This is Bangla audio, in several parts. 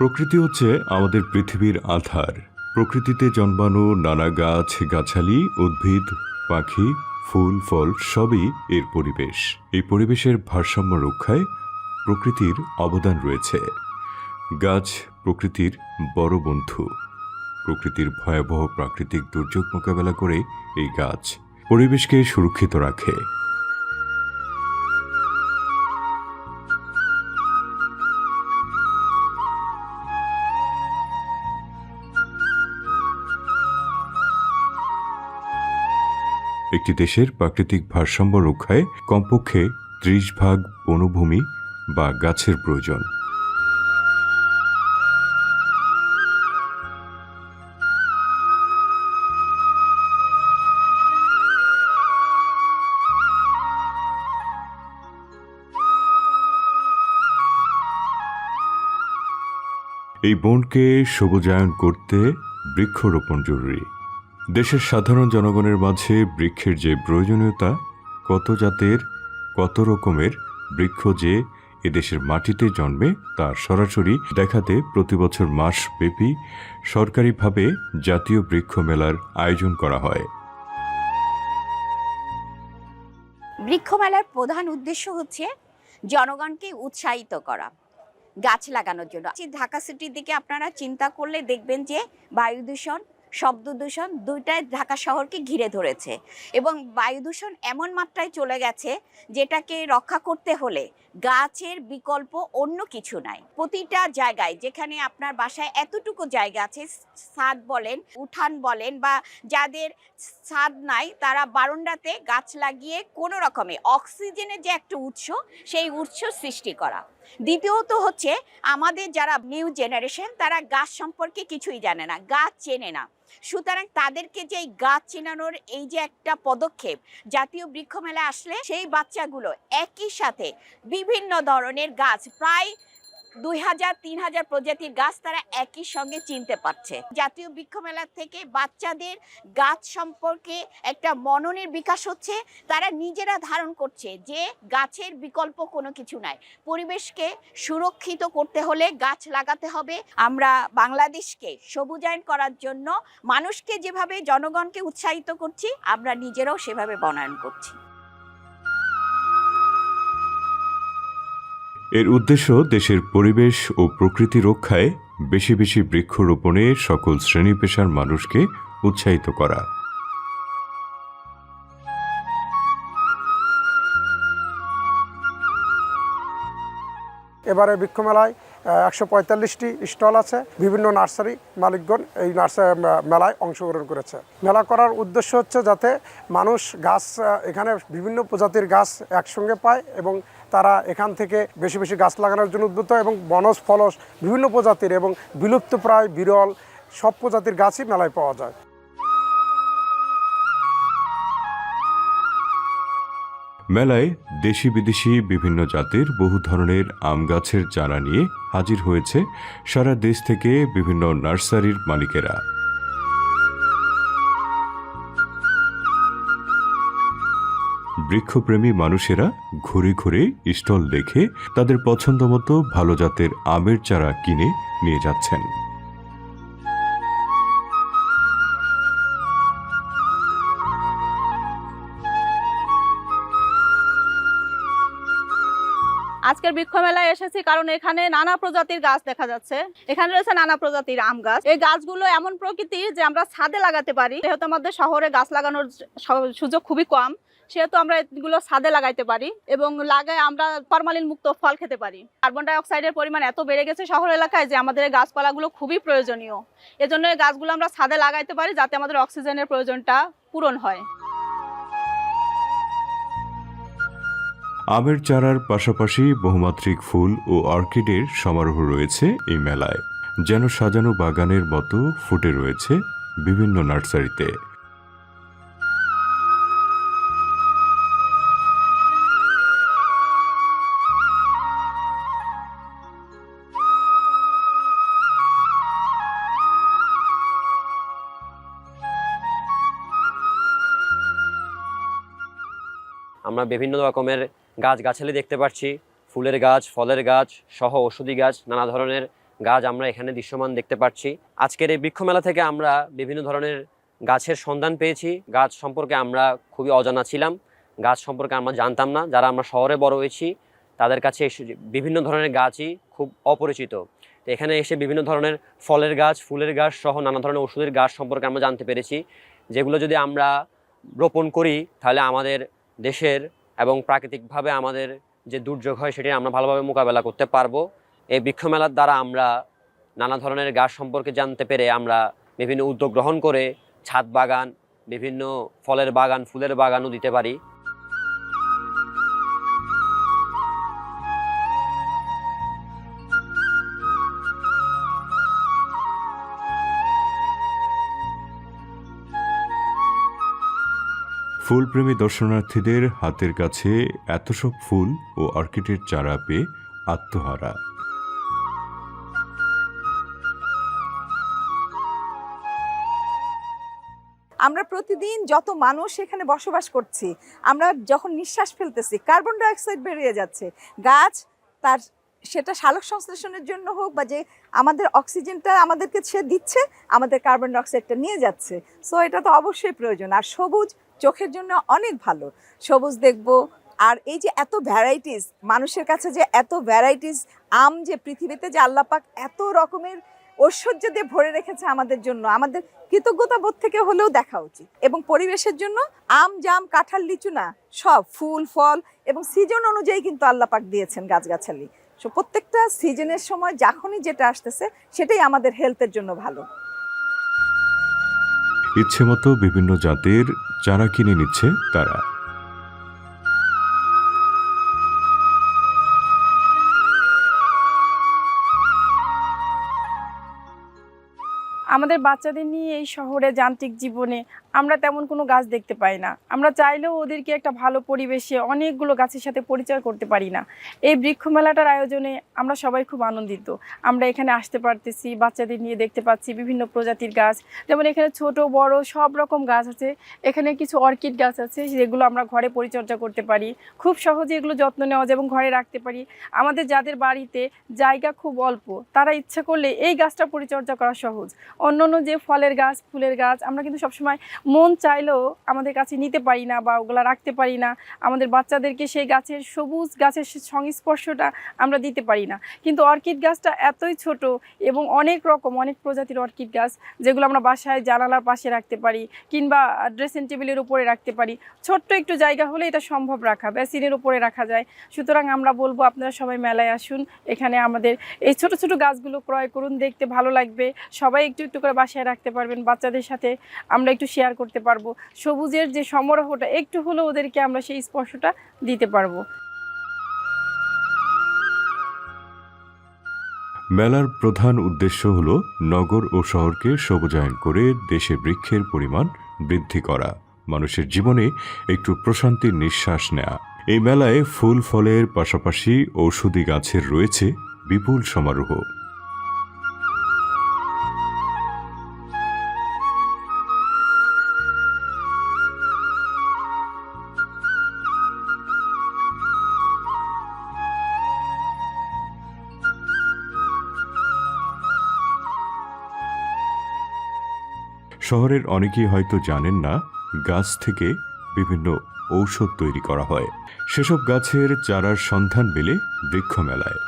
প্রকৃতি হচ্ছে আমাদের পৃথিবীর আধার। প্রকৃতিতে জন্মানো নানা গাছ, গাছালি, উদ্ভিদ, পাখি, ফুল, ফল সবই এর পরিবেশ। এই পরিবেশের ভারসাম্য রক্ষায় প্রকৃতির অবদান রয়েছে। গাছ প্রকৃতির বড় বন্ধু। প্রকৃতির ভয়াবহ প্রাকৃতিক দুর্যোগ মোকাবেলা করে এই গাছ পরিবেশকে সুরক্ষিত রাখে। একটি দেশের প্রাকৃতিক ভারসাম্য রক্ষায় কমপক্ষে ত্রিশ ভাগ বনভূমি বা গাছের প্রয়োজন। এই বনকে সবুজায়ন করতে বৃক্ষরোপণ জরুরি। দেশের সাধারণ জনগণের মাঝে বৃক্ষের যে প্রয়োজনীয়তা, কত জাতের, কত রকমের বৃক্ষ যে এদেশের মাটিতে জন্মে তা সরাসরি দেখাতে প্রতিবছর মাস ব্যাপী সরকারিভাবে জাতীয় বৃক্ষ মেলার আয়োজন করা হয়। বৃক্ষমেলার প্রধান উদ্দেশ্য হচ্ছে জনগণকে উৎসাহিত করা, গাছ লাগানোর জন্য। ঢাকা সিটির দিকে আপনারা চিন্তা করলে দেখবেন যে বায়ু দূষণ শব্দ দূষণ দুইটাই ঢাকা শহরকে ঘিরে ধরেছে এবং বায়ু দূষণ এমন মাত্রায় চলে গেছে যেটাকে রক্ষা করতে হলে গাছের বিকল্প অন্য কিছু নাই। প্রতিটা জায়গায় যেখানে আপনার বাসায় এতটুকু জায়গা আছে ছাদ বলেন, উঠান বলেন বা যাদের ছাদ নাই তারা বারান্দাতে গাছ লাগিয়ে কোনো রকমে অক্সিজেনের যে একটা উৎস, সেই উৎস সৃষ্টি করা। দ্বিতীয়ত হচ্ছে আমাদের যারা নিউ জেনারেশন তারা গাছ সম্পর্কে কিছুই জানে না, গাছ চেনে না। সুতরাং তাদেরকে যে এই গাছ চেনানোর এই যে একটা পদক্ষেপ, জাতীয় বৃক্ষ মেলা আসলে সেই বাচ্চাগুলো একই সাথে বিভিন্ন ধরনের গাছ, প্রায় দুই হাজার, তিন হাজার প্রজাতির গাছ তারা একই সঙ্গে চিনতে পারছে। জাতীয় বৃক্ষ মেলা থেকে বাচ্চাদের গাছ সম্পর্কে একটা মননের বিকাশ হচ্ছে, তারা নিজেরা ধারণ করছে যে গাছের বিকল্প কোনো কিছু নাই। পরিবেশকে সুরক্ষিত করতে হলে গাছ লাগাতে হবে। আমরা বাংলাদেশকে সবুজায়ন করার জন্য মানুষকে যেভাবে জনগণকে উৎসাহিত করছি, আমরা নিজেরাও সেভাবে বনায়ন করছি। এর উদ্দেশ্য দেশের পরিবেশ ও প্রকৃতি রক্ষায় বেশি বেশি বৃক্ষরোপণে সকল শ্রেণি পেশার মানুষকে উৎসাহিত করা। এবারে বৃক্ষমেলায় একশো পঁয়তাল্লিশটি স্টল আছে। বিভিন্ন নার্সারি মালিকগণ এই নার্সারি মেলায় অংশগ্রহণ করেছে। মেলা করার উদ্দেশ্য হচ্ছে যাতে মানুষ গাছ এখানে বিভিন্ন প্রজাতির গাছ একসঙ্গে পায় এবং তারা এখান থেকে বেশি বেশি গাছ লাগানোর জন্য উদ্বুদ্ধ এবং বনজ ফলস বিভিন্ন প্রজাতির এবং বিলুপ্তপ্রায় বিরল সব প্রজাতির গাছই মেলায় পাওয়া যায়। মেলায় দেশি বিদেশি বিভিন্ন জাতের বহু ধরনের আম গাছের চারা নিয়ে হাজির হয়েছে সারা দেশ থেকে বিভিন্ন নার্সারির মালিকেরা। বৃক্ষপ্রেমী মানুষেরা ঘুরে ঘুরে স্টল দেখে তাদের পছন্দ মতো ভালো জাতের আমের চারা কিনে নিয়ে যাচ্ছেন। আজকের বৃক্ষ মেলায় এসেছি কারণ এখানে নানা প্রজাতির গাছ দেখা যাচ্ছে। এখানে রয়েছে নানা প্রজাতির আম গাছ। এই গাছগুলো এমন প্রকৃতির যে আমরা ছাদে লাগাতে পারি। যেহেতু আমাদের শহরে গাছ লাগানোর সুযোগ খুবই কম, সেহেতু আমরা এগুলো ছাদে লাগাইতে পারি এবং লাগায় আমরা ফরমালিন মুক্ত ফল খেতে পারি। কার্বন ডাই অক্সাইডের পরিমাণ এত বেড়ে গেছে শহর এলাকায় যে আমাদের এই গাছপালাগুলো খুবই প্রয়োজনীয়। এজন্য এই গাছগুলো আমরা ছাদে লাগাইতে পারি যাতে আমাদের অক্সিজেনের প্রয়োজনটা পূরণ হয়। আমের চারার পাশাপাশি বহুমাত্রিক ফুল ও অর্কিডের সমারোহ রয়েছে এই মেলায়। যেন সাজানো বাগানের মতো ফুটে রয়েছে বিভিন্ন নার্সারিতে। আমরা বিভিন্ন রকমের গাছ গাছালি দেখতে পাচ্ছি ফুলের গাছ, ফলের গাছ সহ ওষুধি গাছ, নানা ধরনের গাছ আমরা এখানে দৃশ্যমান দেখতে পাচ্ছি আজকের এই বৃক্ষ মেলা থেকে আমরা বিভিন্ন ধরনের গাছের সন্ধান পেয়েছি। গাছ সম্পর্কে আমরা খুবই অজানা ছিলাম। গাছ সম্পর্কে আমরা জানতাম না। যারা আমরা শহরে বড় হয়েছি, তাদের কাছে বিভিন্ন ধরনের গাছই খুব অপরিচিত। তো এখানে এসে বিভিন্ন ধরনের ফলের গাছ, ফুলের গাছ সহ নানা ধরনের ওষুধের গাছ সম্পর্কে আমরা জানতে পেরেছি। যেগুলো যদি আমরা রোপণ করি, তাহলে আমাদের দেশের এবং প্রাকৃতিকভাবে আমাদের যে দুর্যোগ হয় সেটি আমরা ভালোভাবে মোকাবেলা করতে পারব। এই বৃক্ষমেলার দ্বারা আমরা নানা ধরনের গাছ সম্পর্কে জানতে পেরে আমরা বিভিন্ন উদ্যোগ গ্রহণ করে ছাদ বাগান, বিভিন্ন ফলের বাগান, ফুলের বাগানও দিতে পারি। ফুলপ্রেমী দর্শনার্থীদের হাতের কাছে এত সব ফুল ও অর্কিডের চারা পেয়ে আত্মহারা। আমরা প্রতিদিন যত মানুষ এখানে বসবাস করছি, আমরা যখন নিঃশ্বাস ফেলতেছি, কার্বন ডাইঅক্সাইড বেরিয়ে যাচ্ছে, গাছ তার সেটা সালোক সংশ্লেষণের জন্য হোক বা যে আমাদের অক্সিজেনটা আমাদেরকে সে দিচ্ছে, আমাদের কার্বন ডাইঅক্সাইডটা নিয়ে যাচ্ছে। সো এটা তো অবশ্যই প্রয়োজন। আর সবুজ চোখের জন্য অনেক ভালো। সবুজ দেখব। আর এই যে এত ভ্যারাইটিস মানুষের কাছে যে এত ভ্যারাইটিস আম যে পৃথিবীতে যে আল্লাপাক এত রকমের ঐশ্বর্য দিয়ে ভরে রেখেছে আমাদের জন্য, আমাদের কৃতজ্ঞতা বোধ থেকে হলেও দেখা উচিত। এবং পরিবেশের জন্য আম, জাম, কাঁঠাল, লিচু না, সব ফুল, ফল এবং সিজন অনুযায়ী কিন্তু আল্লাহ পাক দিয়েছেন গাছগাছালি। সো প্রত্যেকটা সিজনের সময় যখনই যেটা আসতেছে, সেটাই আমাদের হেলথের জন্য ভালো। ইচ্ছেমতো বিভিন্ন জাতের চারা কিনে নিচ্ছে তারা। আমাদের বাচ্চাদের নিয়ে এই শহরে যান্ত্রিক জীবনে আমরা তেমন কোনো গাছ দেখতে পাই না। আমরা চাইলেও ওদেরকে একটা ভালো পরিবেশে অনেকগুলো গাছের সাথে পরিচয় করতে পারি না। এই বৃক্ষ মেলাটার আয়োজনে আমরা সবাই খুব আনন্দিত। আমরা এখানে আসতে পারতেছি, বাচ্চাদের নিয়ে দেখতে পাচ্ছি বিভিন্ন প্রজাতির গাছ। যেমন এখানে ছোট, বড় সব রকম গাছ আছে। এখানে কিছু অর্কিড গাছ আছে, যেগুলো আমরা ঘরে পরিচর্যা করতে পারি। খুব সহজে এগুলো যত্ন নেওয়া যায় এবং ঘরে রাখতে পারি। আমাদের যাদের বাড়িতে জায়গা খুব অল্প, তারা ইচ্ছা করলে এই গাছটা পরিচর্যা করা সহজ। অন্যান্য যে ফলের গাছ, ফুলের গাছ, আমরা কিন্তু সবসময় মন চাইলেও আমাদের কাছে নিতে পারি না বা ওগুলা রাখতে পারি না। আমাদের বাচ্চাদেরকে সেই গাছের সবুজ গাছের সংস্পর্শটা আমরা দিতে পারি না। কিন্তু অর্কিড গাছটা এতই ছোট এবং অনেক রকম, অনেক প্রজাতির অর্কিড গাছ, যেগুলো আমরা বাসায় জানালার পাশে রাখতে পারি কিংবা ড্রেসিং টেবিলের উপরে রাখতে পারি। ছোট্ট একটু জায়গা হলে এটা সম্ভব রাখা, বেসিনের উপরে রাখা যায়। সুতরাং আমরা বলব আপনারা সবাই মেলায় আসুন, এখানে আমাদের এই ছোট ছোট গাছগুলো ক্রয় করুন, দেখতে ভালো লাগবে। সবাই একটু একটু করে বাসায় রাখতে পারবেন, বাচ্চাদের সাথে আমরা একটু শেয়ার করতে পারব। সবুজের যে সমারোহটা, একটু হলেও ওদেরকে আমরা সেই স্পর্শটা দিতে পারব। মেলার প্রধান উদ্দেশ্য হল নগর ও শহরকে সবুজায়ন করে দেশে বৃক্ষের পরিমাণ বৃদ্ধি করা, মানুষের জীবনে একটু প্রশান্তির নিঃশ্বাস নেয়া। এই মেলায় ফুল ফলের পাশাপাশি ঔষধি গাছের রয়েছে বিপুল সমারোহ। শহরের অনেকেই হয়তো জানেন না, গাছ থেকে বিভিন্ন ঔষধ তৈরি করা হয়। সেসব গাছের চারার সন্ধান মেলে বৃক্ষ মেলায়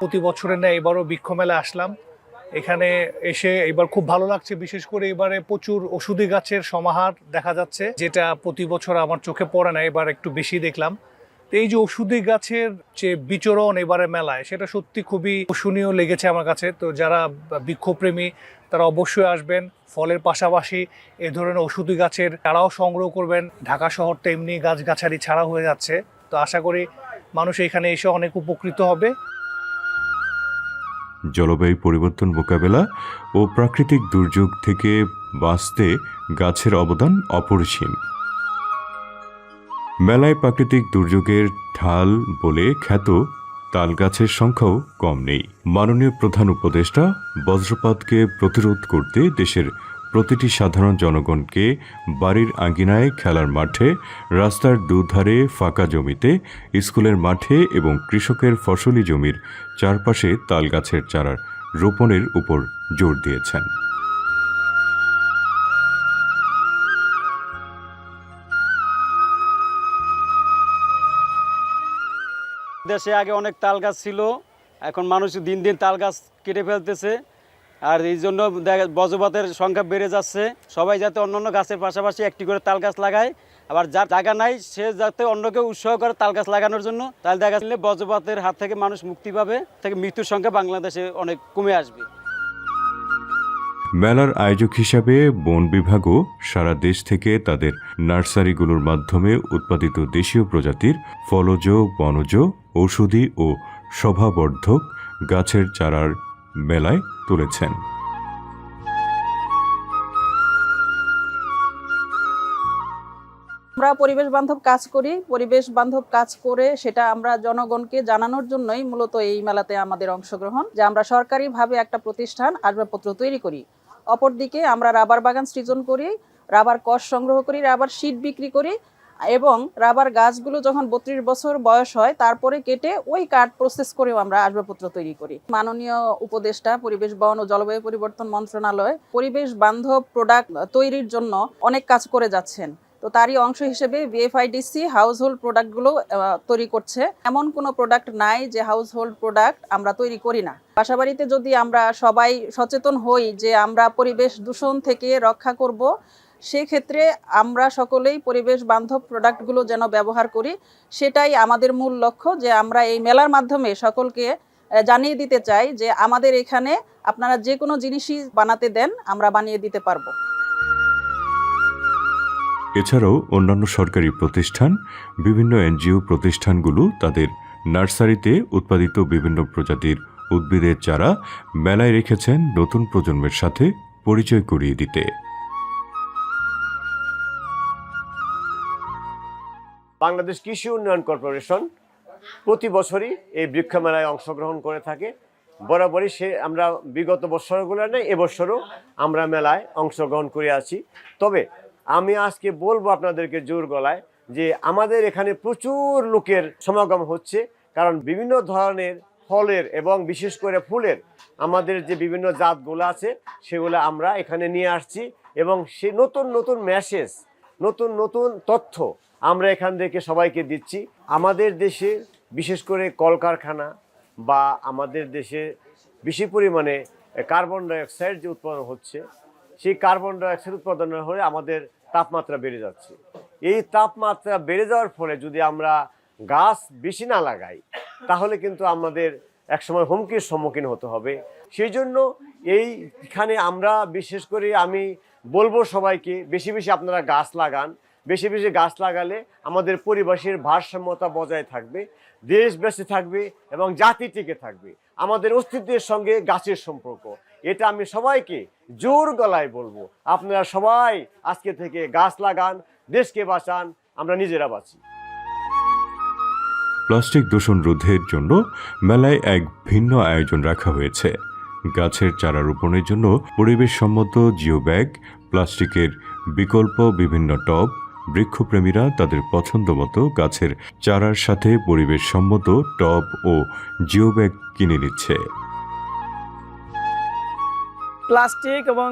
প্রতি বছরের ন্যায় এবারও বৃক্ষ মেলা আসলাম। এখানে এসে এবার খুব ভালো লাগছে, বিশেষ করে এবারে প্রচুর ওষুধি গাছের সমাহার দেখা যাচ্ছে, যেটা প্রতি বছর আমার চোখে পড়ে না, এবার একটু বেশি দেখলাম। তো এই যে ওষুধি গাছের যে বিচরণ এবারে মেলায়, সেটা সত্যি খুবই আকর্ষণীয় লেগেছে আমার কাছে। তো যারা বৃক্ষপ্রেমী, তারা অবশ্যই আসবেন। ফলের পাশাপাশি এ ধরনের ওষুধি গাছের তারাও সংগ্রহ করবেন। ঢাকা শহর তো এমনি গাছগাছালি ছাড়া হয়ে যাচ্ছে। তো আশা করি মানুষ এখানে এসে অনেক উপকৃত হবে। জলবায়ু পরিবর্তন মোকাবেলা ও প্রাকৃতিক দুর্যোগ থেকে বাঁচতে গাছের অবদান অপরিসীম। মেলায় প্রাকৃতিক দুর্যোগের ঢাল বলে খ্যাত তাল গাছের সংখ্যাও কম নেই। মাননীয় প্রধান উপদেষ্টা বজ্রপাতকে প্রতিরোধ করতে দেশের প্রতিটি সাধারণ জনগণকে বাড়ির আঙ্গিনায় খেলার মাঠে, রাস্তার দুধারে ফাঁকা জমিতে, স্কুলের মাঠে এবং কৃষকের ফসলি জমির চারপাশে তাল গাছের চারার রোপণের উপর জোর দিয়েছেন। দেশে আগে অনেক তাল গাছ ছিল, এখন মানুষ দিন দিন তাল গাছ কেটে ফেলতেছে। আর এই জন্য বজ্রপাতের সংখ্যা বেড়ে যাচ্ছে। সবাই যাতে অন্যান্য গাছের পাশাপাশি একটি করে তাল গাছ লাগায়। আবার যার জায়গা নাই, সে যাতে অন্যকে উৎসাহ করে তাল গাছ লাগানোর জন্য, তাহলে দেখা গেলে বজ্রপাতের হাত থেকে মানুষ মুক্তি পাবে, থেকে মৃত্যুর সংখ্যা বাংলাদেশে অনেক কমে আসবে। মেলার আয়োজক হিসাবে বন বিভাগও সারা দেশ থেকে তাদের নার্সারিগুলোর মাধ্যমে উৎপাদিত দেশীয় প্রজাতির ফলজ, বনজ, ঔষধি ও শোভাবর্ধক গাছের চারার মেলায় তুলেছেন। আমরা পরিবেশ বান্ধব কাজ করি। পরিবেশ বান্ধব কাজ করে সেটা আমরা জনগণকে জানানোর জন্যই মূলত এই মেলাতে আমাদের অংশগ্রহণ, যে আমরা সরকারিভাবে একটা প্রতিষ্ঠান আসবাবপত্র তৈরি করি। অপরদিকে আমরা রাবার বাগান সৃজন করি, রাবার কষ সংগ্রহ করি, রাবার শীট বিক্রি করি এবং রাবার গাছগুলো যখন বত্রিশ বছর বয়স হয়, তারপরে কেটে ওই কাঠ প্রসেস করেও আমরা আসবাবপত্র তৈরি করি। মাননীয় উপদেষ্টা, পরিবেশ, বন ও জলবায়ু পরিবর্তন মন্ত্রণালয়, পরিবেশ বান্ধব প্রোডাক্ট তৈরির জন্য অনেক কাজ করে যাচ্ছেন। তো তারই অংশ হিসেবে বিএফআইডিসি হাউস হোল্ড প্রোডাক্টগুলো তৈরি করছে। এমন কোনো প্রোডাক্ট নাই যে হাউস হোল্ড প্রোডাক্ট আমরা তৈরি করি না। বাসাবাড়িতে যদি আমরা সবাই সচেতন হই যে আমরা পরিবেশ দূষণ থেকে রক্ষা করব সেক্ষেত্রে আমরা সকলেই পরিবেশ বান্ধব প্রোডাক্টগুলো যেন ব্যবহার করি, সেটাই আমাদের মূল লক্ষ্য যে আমরা এই মেলার মাধ্যমে সকলকে জানিয়ে দিতে চাই যে আমাদের এখানে আপনারা যে কোনো জিনিসই বানাতে দেন, আমরা বানিয়ে দিতে পারব। এছাড়াও অন্যান্য সরকারি প্রতিষ্ঠান, বিভিন্ন এনজিও প্রতিষ্ঠানগুলো তাদের নার্সারিতে উৎপাদিত বিভিন্ন প্রজাতির উদ্ভিদের চারা মেলায় রেখেছেন নতুন প্রজন্মের সাথে পরিচয় করিয়ে দিতে। বাংলাদেশ কৃষি উন্নয়ন কর্পোরেশন প্রতি বছরই এই বৃক্ষ মেলায় অংশগ্রহণ করে থাকে। বরাবরই সে আমরা বিগত বছরগুলো নেই, এবছরও আমরা মেলায় অংশগ্রহণ করে আছি। তবে আমি আজকে বলব আপনাদেরকে জোর গলায় যে আমাদের এখানে প্রচুর লোকের সমাগম হচ্ছে, কারণ বিভিন্ন ধরনের ফলের এবং বিশেষ করে ফুলের আমাদের যে বিভিন্ন জাতগুলো আছে, সেগুলো আমরা এখানে নিয়ে আসছি এবং সে নতুন নতুন মেসেজ নতুন নতুন তথ্য আমরা এখান থেকে সবাইকে দিচ্ছি। আমাদের দেশে বিশেষ করে কলকারখানা বা আমাদের দেশে বেশি পরিমাণে কার্বন ডাইঅক্সাইড যে উৎপাদন হচ্ছে, সেই কার্বন ডাইঅক্সাইড উৎপাদনের হলে আমাদের তাপমাত্রা বেড়ে যাচ্ছে। এই তাপমাত্রা বেড়ে যাওয়ার ফলে যদি আমরা গাছ বেশি না লাগাই, তাহলে কিন্তু আমাদের একসময় হুমকির সম্মুখীন হতে হবে। সেই জন্য এইখানে আমরা বিশেষ করে আমি বলব সবাইকে, বেশি বেশি আপনারা গাছ লাগান। বেশি বেশি গাছ লাগালে আমাদের পরিবেশের ভারসাম্যতা বজায় থাকবে, দেশ বেঁচে থাকবে এবং জাতি টিকে থাকবে। আমাদের অস্তিত্বের সঙ্গে গাছের সম্পর্ক। এটা আমি সবাইকে জোর গলায় বলব। আপনারা সবাই আজকে থেকে গাছ লাগান, দেশকে বাঁচান, আমরা নিজেরা বাঁচি। প্লাস্টিক দূষণ রোধের জন্য মেলায় এক ভিন্ন আয়োজন রাখা হয়েছে। গাছের চারা রোপণের জন্য পরিবেশ সম্মত জিও ব্যাগ, প্লাস্টিকের বিকল্প বিভিন্ন টব বৃক্ষপ্রেমীরা তাদের পছন্দ মতো গাছের চারার সাথে পরিবেশ সম্মত টব ও জিও ব্যাগ কিনে নিচ্ছে। প্লাস্টিক এবং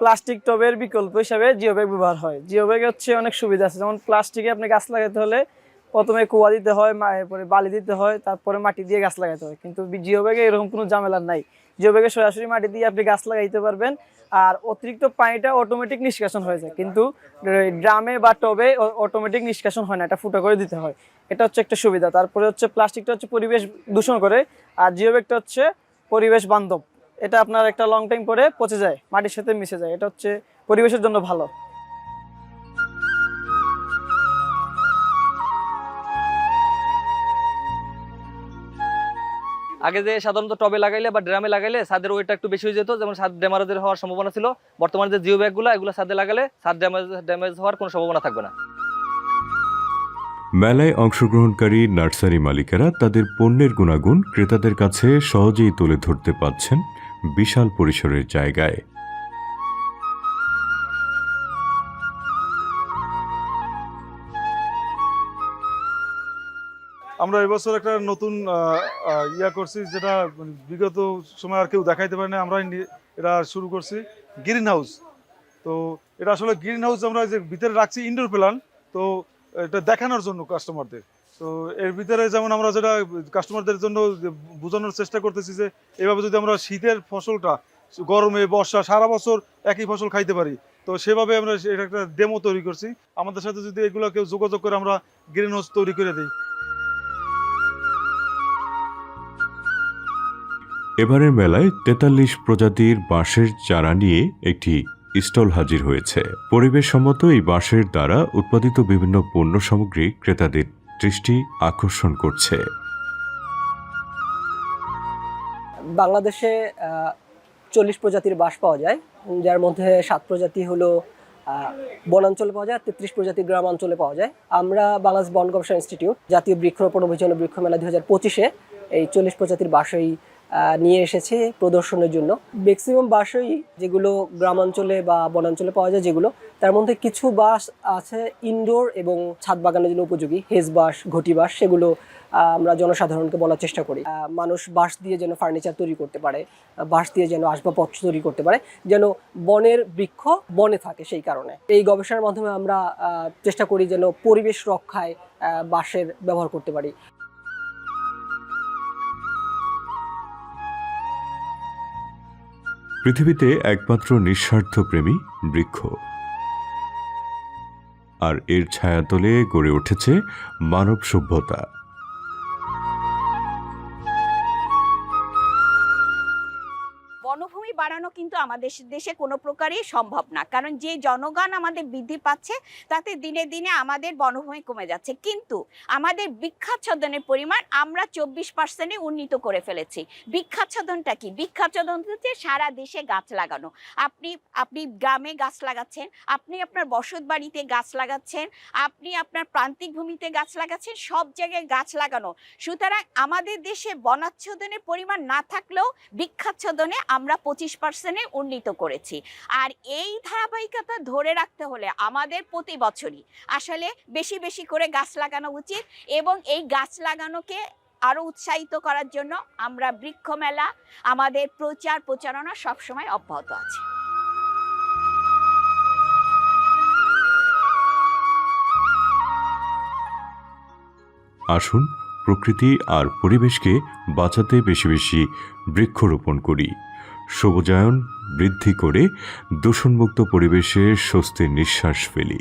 প্লাস্টিক টবের বিকল্প হিসাবে জিও ব্যাগ ব্যবহার হয়। জিও ব্যাগে হচ্ছে অনেক সুবিধা আছে। যেমন প্লাস্টিকে আপনি গাছ লাগাতে হলে প্রথমে কুয়া দিতে হয় এরপরে বালি দিতে হয়, তারপরে মাটি দিয়ে গাছ লাগাতে হয়। কিন্তু জিও ব্যাগে এরকম কোনো ঝামেলা নাই। ব্যাগে সরাসরি মাটি দিয়ে আপনি গাছ লাগাইতে পারবেন। আর অতিরিক্ত পানিটা অটোমেটিক নিষ্কাশন হয়ে যায়। কিন্তু ড্রামে বা টবে অটোমেটিক নিষ্কাশন হয় না, এটা ফুটো করে দিতে হয়। এটা হচ্ছে একটা সুবিধা। তারপরে হচ্ছে প্লাস্টিকটা হচ্ছে পরিবেশ দূষণ করে। আর জিওব্যাগটা হচ্ছে পরিবেশ বান্ধব। এটা আপনার একটা লং টাইম পরে পচে যায়, মাটির সাথে মিশে যায়। এটা হচ্ছে পরিবেশের জন্য ভালো। আগে যে সাধারণত টবে লাগাইলে বা ড্রামে লাগাইলে সাদের ওয়েটটা একটু বেশি হয়ে যেত, যেমন সাদ ড্যামারেজের হওয়ার সম্ভাবনা ছিল। বর্তমানে যে জিও ব্যাগগুলো, এগুলো সাদে লাগালে সাদ ড্যামেজ ড্যামেজ হওয়ার কোনো সম্ভাবনা থাকবে না। মেলায় অংশগ্রহণকারী নার্সারি মালিকেরা তাদের পণ্যের গুণাগুণ ক্রেতাদের কাছে সহজেই তুলে ধরতে পারছেন বিশাল পরিসরের জায়গায়। আমরা এবছর একটা নতুন ইয়া করছি, যেটা বিগত সময় আর কেউ দেখাইতে পারে না আমরা এটা শুরু করছি গ্রিন হাউস তো এটা আসলে গ্রিন হাউস আমরা যে ভিতরে রাখছি ইনডোর প্ল্যান তো এটা দেখানোর জন্য কাস্টমারদের তো এর ভিতরে যেমন আমরা যেটা কাস্টমারদের জন্য বোঝানোর চেষ্টা করতেছি যে, এভাবে যদি আমরা শীতের ফসলটা, গরমে বর্ষা, সারা বছর একই ফসল খাইতে পারি, তো সেভাবে আমরা এটা একটা ডেমো তৈরি করছি। আমাদের সাথে যদি এগুলো কেউ যোগাযোগ করে, আমরা গ্রিন হাউস তৈরি করে দিই। এবারের মেলায় তেতাল্লিশ প্রজাতির বাঁশের চারা নিয়ে একটি স্টল হাজির হয়েছে। পরিবেশ সম্মত এই বাঁশের দ্বারা উৎপাদিত বিভিন্ন পণ্য সামগ্রী ক্রেতাদের দৃষ্টি আকর্ষণ করছে। বাংলাদেশে চল্লিশ প্রজাতির বাঁশ পাওয়া যায়। যার মধ্যে সাত প্রজাতি হলো বনাঞ্চলে পাওয়া যায় তেত্রিশ প্রজাতি গ্রামাঞ্চলে পাওয়া যায়। আমরা বাংলাদেশ বন গবেষণা ইনস্টিটিউট জাতীয় বৃক্ষরোপণ অভিযান বৃক্ষ মেলা দুই হাজার পঁচিশে এই চল্লিশ প্রজাতির আহ, নিয়ে এসেছে প্রদর্শনের জন্য। ম্যাক্সিমাম বাঁশই যেগুলো গ্রামাঞ্চলে বা বনাঞ্চলে পাওয়া যায় যেগুলো, তার মধ্যে কিছু বাঁশ আছে ইনডোর এবং ছাদ বাগানের জন্য উপযোগী। হেজ বাঁশ ঘটি বাঁশ সেগুলো আমরা জনসাধারণকে বলার চেষ্টা করি। মানুষ বাঁশ দিয়ে যেন ফার্নিচার তৈরি করতে পারে বাঁশ দিয়ে যেন আসবাবপত্র তৈরি করতে পারে, যেন বনের বৃক্ষ বনে থাকে সেই কারণে। এই গবেষণার মাধ্যমে আমরা চেষ্টা করি যেন পরিবেশ রক্ষায় বাঁশের ব্যবহার করতে পারি। পৃথিবীতে একমাত্র নিঃস্বার্থ প্রেমী বৃক্ষ। আর এর ছায়াতলে গড়ে উঠেছে মানব সভ্যতা। বাড়ানো কিন্তু আমাদের দেশে কোনো প্রকারই সম্ভব না। কারণ যে জনগণ আমাদের বৃদ্ধি পাচ্ছে, তাতে দিনে দিনে আমাদের বনভূমি কমে যাচ্ছে। কিন্তু আমাদের বৃক্ষাচ্ছদনের পরিমাণ আমরা চব্বিশ পার্সেন্টে উন্নীত করে ফেলেছি। বৃক্ষাচ্ছদনটা কি? বৃক্ষাচ্ছদন হচ্ছে সারা দেশে গাছ লাগানো। আপনি আপনি গ্রামে গাছ লাগাচ্ছেন, আপনি আপনার বসত বাড়িতে গাছ লাগাচ্ছেন, আপনি আপনার প্রান্তিক ভূমিতে গাছ লাগাচ্ছেন, সব জায়গায় গাছ লাগানো। সুতরাং আমাদের দেশে বনাচ্ছদনের পরিমাণ না থাকলেও বৃক্ষাচ্ছদনে আমরা পঁচিশ পার্সেন্টে উন্নীত করেছি। আর এই ধারাবাহিকতা ধরে রাখতে হলে আমাদের প্রতি বছরই আসলে বেশি বেশি করে গাছ লাগানো উচিত এবং এই গাছ লাগানোকে আরও উৎসাহিত করার জন্য আমরা বৃক্ষ মেলা, আমাদের প্রচার প্রচারণা সবসময় অব্যাহত আছে। আসুন প্রকৃতি আর পরিবেশকে বাঁচাতে বেশি বেশি বৃক্ষরোপণ করি। সবুজায়ন বৃদ্ধি করে দূষণমুক্ত পরিবেশে স্বস্তির নিঃশ্বাস ফেলি।